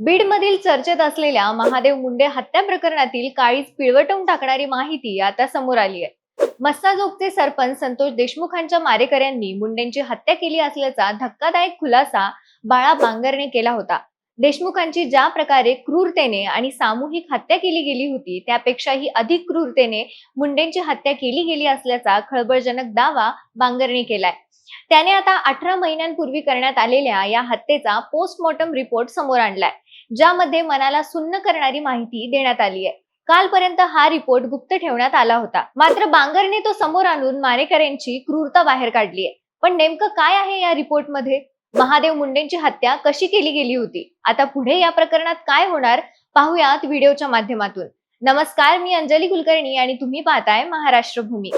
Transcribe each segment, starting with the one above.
बीडमधील चर्चेत असलेल्या महादेव मुंडे हत्या प्रकरणातील काळीच पिळवटून टाकणारी माहिती आता समोर आली आहे. मस्ताजोगचे सरपंच संतोष देशमुखांच्या मारेकऱ्यांनी मुंडेंची हत्या केली असल्याचा धक्कादायक खुलासा बाळा बांगरने केला होता. देशमुखांची ज्या प्रकारे क्रूरतेने आणि सामूहिक हत्या केली गेली होती त्यापेक्षाही अधिक क्रूरतेने मुंडेंची हत्या केली गेली असल्याचा खळबळजनक दावा बांगरने केलाय. त्याने आता अठरा महिन्यांपूर्वी करण्यात आलेल्या या हत्येचा पोस्टमॉर्टम रिपोर्ट समोर आणलाय. ज्यामध्ये मनाला सुन्न करणारी माहिती देण्यात आली आहे. कालपर्यंत हा रिपोर्ट गुप्त ठेवण्यात आला होता. मात्र बांगरने तो समोर आणून मारेकऱ्यांची क्रूरता बाहेर काढली आहे. पण नेमकं काय आहे या रिपोर्टमध्ये महादेव मुंडेंची हत्या कशी केली गेली होती? आता पुढे या प्रकरणात काय होणार? पाहुयात व्हिडिओच्या माध्यमातून. नमस्कार मी अंजली कुलकर्णी आणि तुम्ही पाहताय महाराष्ट्र भूमी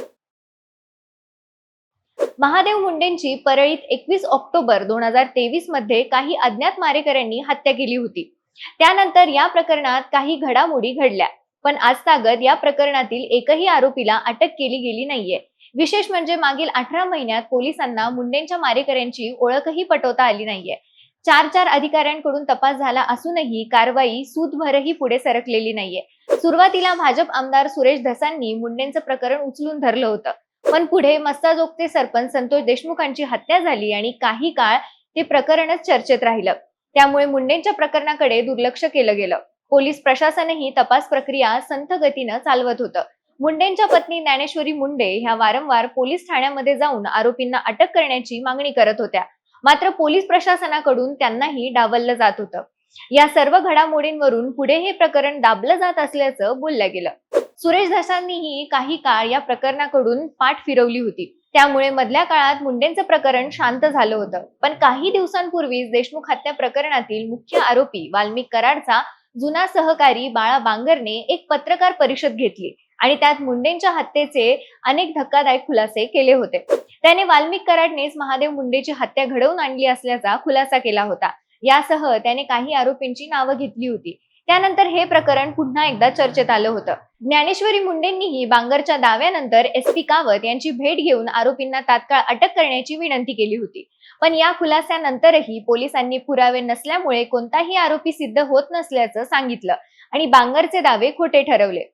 महादेव मुंडेंची परळीत एकवीस ऑक्टोबर दोन हजार तेवीसमध्ये काही अज्ञात मारेकऱ्यांनी हत्या केली होती. त्यानंतर या प्रकरणात काही घडामोडी घडल्या. पण आजतागत या प्रकरणातील एकही आरोपीला अटक केली गेली नाहीये. विशेष म्हणजे मागील अठरा महिन्यात पोलिसांना मुंडेंच्या मारेकऱ्यांची ओळखही पटवता आली नाहीये. चार चार अधिकाऱ्यांकडून तपास झाला असूनही कारवाई सूतभरही पुढे सरकलेली नाहीये. सुरुवातीला भाजप आमदार सुरेश धसांनी मुंडेंचं प्रकरण उचलून धरलं होतं. पण पुढे मस्ताजोगचे सरपंच संतोष देशमुखांची हत्या झाली आणि काही काळ ते प्रकरणच चर्चेत राहिलं. त्यामुळे मुंडेंच्या प्रकरणाकडे दुर्लक्ष केलं गेलं. पोलीस प्रशासनही तपास प्रक्रिया संथ गतीनं चालवत होतं. मुंडेंच्या पत्नी ज्ञानेश्वरी मुंडे ह्या वारंवार पोलीस ठाण्यामध्ये जाऊन आरोपींना अटक करण्याची मागणी करत होत्या. मात्र पोलीस प्रशासनाकडून त्यांनाही डावललं जात होतं. या सर्व घडामोडींवरून पुढे हे प्रकरण दाबलं जात असल्याचं बोललं गेलं. सुरेश धसांनीही काही काळ या प्रकरणाकडून पाठ फिरवली होती. त्यामुळे मधल्या काळात मुंडेंचं प्रकरण शांत झालं होतं. पण काही दिवसांपूर्वीच देशमुख हत्या प्रकरणातील मुख्य आरोपी वाल्मिक कराडचा जुना सहकारी बाळा बांगरने एक पत्रकार परिषद घेतली आणि त्यात मुंडेंच्या हत्येचे अनेक धक्कादायक खुलासे केले होते. त्याने वाल्मिक कराडनेच महादेव मुंडेची हत्या घडवून आणली असल्याचा खुलासा केला होता. यासह त्याने काही आरोपींची नावं घेतली होती. त्यानंतर हे प्रकरण पुन्हा एकदा चर्चेत आलं होतं. ज्ञानेश्वरी मुंडेंनीही बांगरच्या दाव्यानंतर एस पी कावत यांची भेट घेऊन आरोपींना तात्काळ अटक करण्याची विनंती केली होती. पण या खुलास्यानंतरही पोलिसांनी पुरावे नसल्यामुळे कोणताही आरोपी सिद्ध होत नसल्याचं सांगितलं आणि बांगरचे दावे खोटे ठरवले.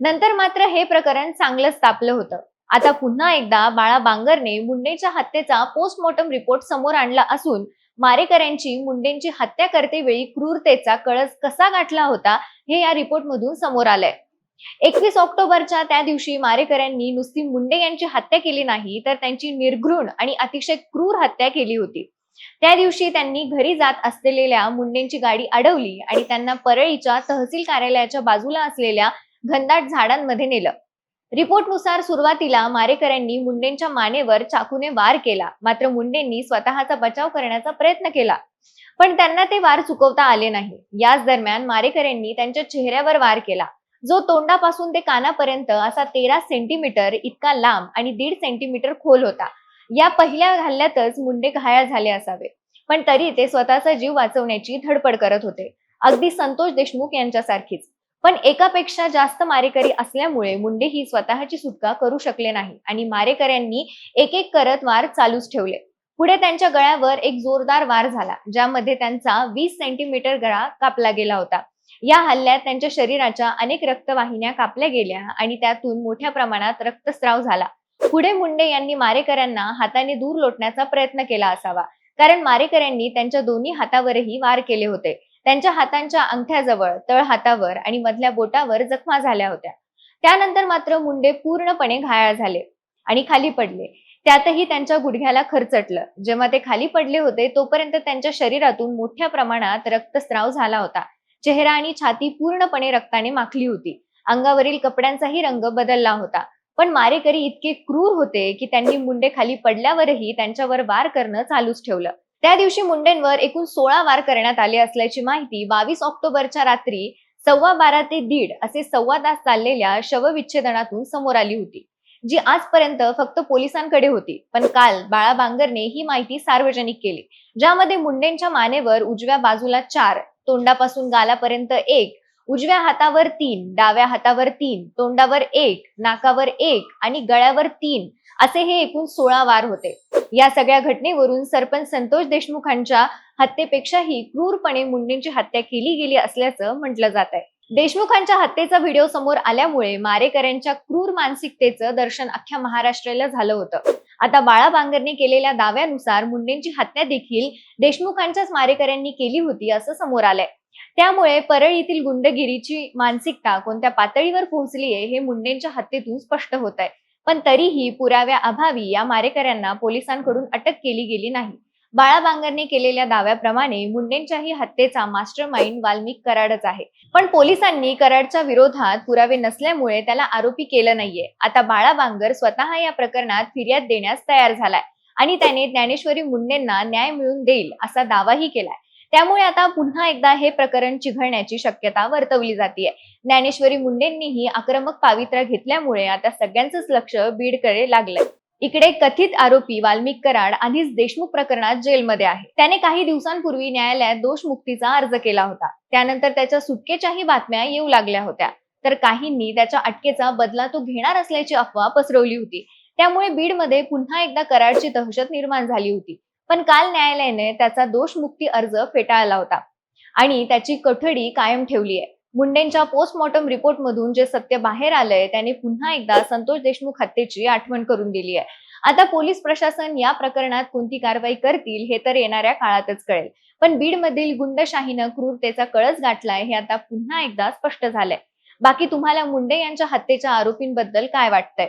नंतर मात्र हे प्रकरण चांगलंच तापलं होतं. आता पुन्हा एकदा बाळा बांगरने मुंडेच्या हत्येचा पोस्टमॉर्टम रिपोर्ट समोर आणला असून मारेकऱ्यांची मुंडेंची हत्या करते वेळी क्रूरतेचा कळस कसा गाठला होता हे या रिपोर्ट मधून समोर आलंय. एकवीस ऑक्टोबरच्या त्या दिवशी मारेकऱ्यांनी नुसती मुंडे यांची हत्या केली नाही तर त्यांची निर्घृण आणि अतिशय क्रूर हत्या केली होती. त्या दिवशी त्यांनी घरी जात असलेल्या मुंडेंची गाडी अडवली आणि त्यांना परळीच्या तहसील कार्यालयाच्या बाजूला असलेल्या घनदाट झाडांमध्ये नेलं. रिपोर्टनुसार सुरुवातीला मारेकऱ्यांनी मुंडेंच्या मानेवर चाकूने वार केला. मात्र मुंडेंनी स्वतःचा बचाव करण्याचा प्रयत्न केला. पण त्यांना ते वार चुकवता आले नाही. याच दरम्यान मारेकऱ्यांनी त्यांच्या चेहऱ्यावर वार केला. जो तोंडापासून ते कानापर्यंत असा तेरा सेंटीमीटर इतका लांब आणि दीड सेंटीमीटर खोल होता. या पहिल्या हल्ल्यातच मुंडे घायाळ झाले असावे. पण तरी ते स्वतःचा जीव वाचवण्याची धडपड करत होते. अगदी संतोष देशमुख यांच्यासारखीच. पण एकापेक्षा जास्त मारेकरी असल्यामुळे मुंडे ही स्वतःची सुटका करू शकले नाही आणि मारेकऱ्यांनी एक एक करत वार चालूच ठेवले. पुढे त्यांच्या गळ्यावर एक जोरदार वार झाला ज्यामध्ये त्यांचा वीस सेंटीमीटर गळा कापला गेला होता. या हल्ल्यात त्यांच्या शरीराच्या अनेक रक्तवाहिन्या कापल्या गेल्या आणि त्यातून मोठ्या प्रमाणात रक्तस्राव झाला. पुढे मुंडे यांनी मारेकऱ्यांना हाताने दूर लोटण्याचा प्रयत्न केला असावा कारण मारेकऱ्यांनी त्यांच्या दोन्ही हातावरही वार केले होते. त्यांच्या हातांच्या अंगठ्याजवळ तळ हातावर आणि मधल्या बोटावर जखमा झाल्या होत्या. त्यानंतर मात्र मुंडे पूर्णपणे घायाळ झाले आणि खाली पडले. त्यातही त्यांच्या गुडघ्याला खरचटलं जेव्हा ते खाली पडले होते तोपर्यंत त्यांच्या शरीरातून मोठ्या प्रमाणात रक्तस्राव झाला होता. चेहरा आणि छाती पूर्णपणे रक्ताने माखली होती. अंगावरील कपड्यांचाही रंग बदलला होता. पण मारेकरी इतके क्रूर होते की त्यांनी मुंडे खाली पडल्यावरही त्यांच्यावर वार करणं चालूच ठेवलं. त्या दिवशी मुंडेंवर एकूण सोळा वार करण्यात आले असल्याची माहिती बावीस ऑक्टोबरच्या रात्री सव्वा बारा ते दीड असे सव्वा तास चाललेल्या शवविच्छेदनातून समोर आली होती जी आजपर्यंत फक्त पोलिसांकडे होती. पण काल बाळा बांगरने ही माहिती सार्वजनिक केली ज्यामध्ये मुंडेंच्या मानेवर उजव्या बाजूला चार तोंडापासून गालापर्यंत एक उजव्या हातावर तीन डाव्या हातावर तीन तोंडावर एक नाकावर एक आणि गळ्यावर तीन असे हे एकूण सोळा वार होते. या सगळ्या घटनेवरून सरपंच संतोष देशमुखांच्या हत्येपेक्षाही क्रूरपणे मुंडेंची हत्या केली गेली असल्याचं म्हटलं जात आहे. देशमुखांच्या हत्येचा व्हिडिओ समोर आल्यामुळे मारेकऱ्यांच्या क्रूर मानसिकतेचं दर्शन अख्ख्या महाराष्ट्राला झालं होतं. आता बाळा बांगरने केलेल्या दाव्यानुसार मुंडेंची हत्या देखील देशमुखांच्याच मारेकऱ्यांनी केली होती असं समोर आलंय. त्यामुळे परळीतील गुंडगिरीची मानसिकता कोणत्या पातळीवर पोहोचलीये हे मुंडेंच्या हत्येतून स्पष्ट होत आहे. पण तरीही पुराव्या अभावी या मारेकऱ्यांना पोलिसांकडून अटक केली गेली नाही. बाळा बांगरने केलेल्या दाव्याप्रमाणे मुंडेंच्याही हत्येचा मास्टर माइंड वाल्मिक कराडच आहे. पण पोलिसांनी कराडच्या विरोधात पुरावे नसल्यामुळे त्याला आरोपी केलं नाहीये. आता बाळा बांगर स्वतः या प्रकरणात फिर्याद देण्यास तयार झालाय आणि त्याने ज्ञानेश्वरी मुंडेंना न्याय मिळवून देईल असा दावाही केलाय. त्यामुळे आता पुन्हा एकदा हे प्रकरण चिघळण्याची शक्यता वर्तवली जाते ज्ञानेश्वरी मुंडेंनीही आक्रमक पावित्र्य घेतल्यामुळे आता सगळ्यांचंच लक्ष बीडकडे लागलंय. इकडे कथित आरोपी वाल्मिक कराड आधीच देशमुख प्रकरणात जेलमध्ये आहे. त्याने काही दिवसांपूर्वी न्यायालयात दोषमुक्तीचा अर्ज केला होता. त्यानंतर त्याच्या सुटकेच्याही बातम्या येऊ लागल्या होत्या. तर काहींनी त्याच्या अटकेचा बदला तो घेणार असल्याची अफवा पसरवली होती. त्यामुळे बीडमध्ये पुन्हा एकदा कराडची दहशत निर्माण झाली होती. पण काल न्यायालयाने त्याचा दोषमुक्ती अर्ज फेटाळला होता. आणि त्याची कठडी कायम ठेवली आहे. मुंडेंच्या पोस्टमॉर्टम रिपोर्ट मधून जे सत्य बाहेर आलंय त्याने पुन्हा एकदा संतोष देशमुख हत्येची आठवण करून दिली आहे. आता पोलीस प्रशासन या प्रकरणात कोणती कारवाई करतील हे तर येणाऱ्या काळातच कळेल. पण बीडमधील गुंडशाहीनं क्रूरतेचा कळस गाठलाय हे आता पुन्हा एकदा स्पष्ट झालंय. बाकी तुम्हाला मुंडे यांच्या हत्येच्या आरोपींबद्दल काय वाटतंय?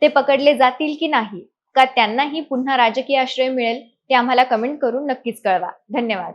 ते पकडले जातील की नाही? का त्यांनाही पुन्हा राजकीय आश्रय मिळेल? ते आम्हाला कमेंट करून नक्कीच कळवा. धन्यवाद.